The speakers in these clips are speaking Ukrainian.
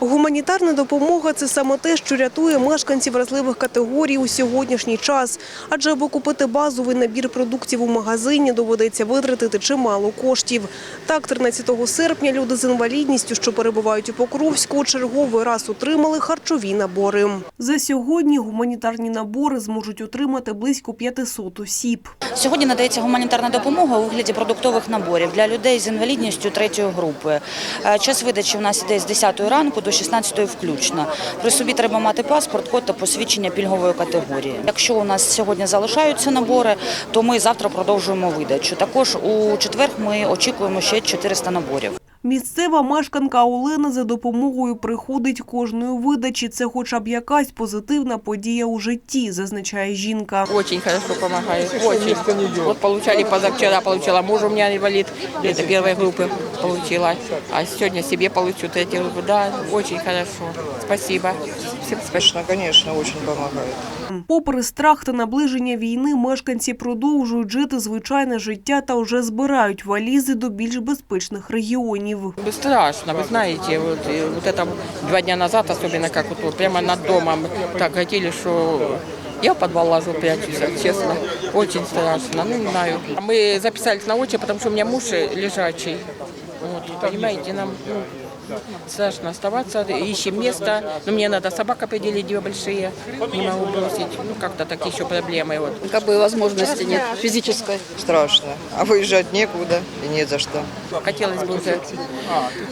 Гуманітарна допомога – це саме те, що рятує мешканців вразливих категорій у сьогоднішній час. Адже аби купити базовий набір продуктів у магазині, доведеться витратити чимало коштів. Так, 13 серпня люди з інвалідністю, що перебувають у Покровську, черговий раз отримали харчові набори. За сьогодні гуманітарні набори зможуть отримати близько 500 осіб. Сьогодні надається гуманітарна допомога у вигляді продуктових наборів для людей з інвалідністю третьої групи. Е, Час видачі у нас іде з 10 ранку до 16 включно. При собі треба мати паспорт, код та посвідчення пільгової категорії. Якщо у нас сьогодні залишаються набори, то ми завтра продовжуємо видачу. Також у четвер ми очікуємо ще 400 наборів. Місцева мешканка Олена за допомогою приходить кожної видачі. Це хоча б якась позитивна подія у житті, зазначає жінка. Очень хорошо помогает. Очень. Вот получали позавчера, получила муж у меня инвалид, это первой группы получила. А сегодня себе получу третью группу. Да, очень хорошо. Спасибо. Всем спасибо. Конечно, конечно, очень помогает. Попри страх та наближення війни, мешканці продовжують жити звичайне життя та вже збирають валізи до більш безпечних регіонів Страшно, вы знаете, вот, и вот это два дня назад, особенно как вот, вот прямо над домом так хотели, что я в подвал ложу, прячусь, честно. Очень страшно, ну не знаю. Мы записались на очередь, потому что у меня муж лежачий. Вот, понимаете, нам ну, страшно оставаться, ищем место. Но мне надо собак определить, две большие, не могу бросить. Ну, как-то такие еще проблемы. Вот. как бы возможности нет физической. Страшно. А выезжать некуда и не за что. Хотелось бы уже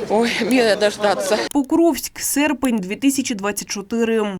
ой, мира дождаться. Покровськ, серпень 2024.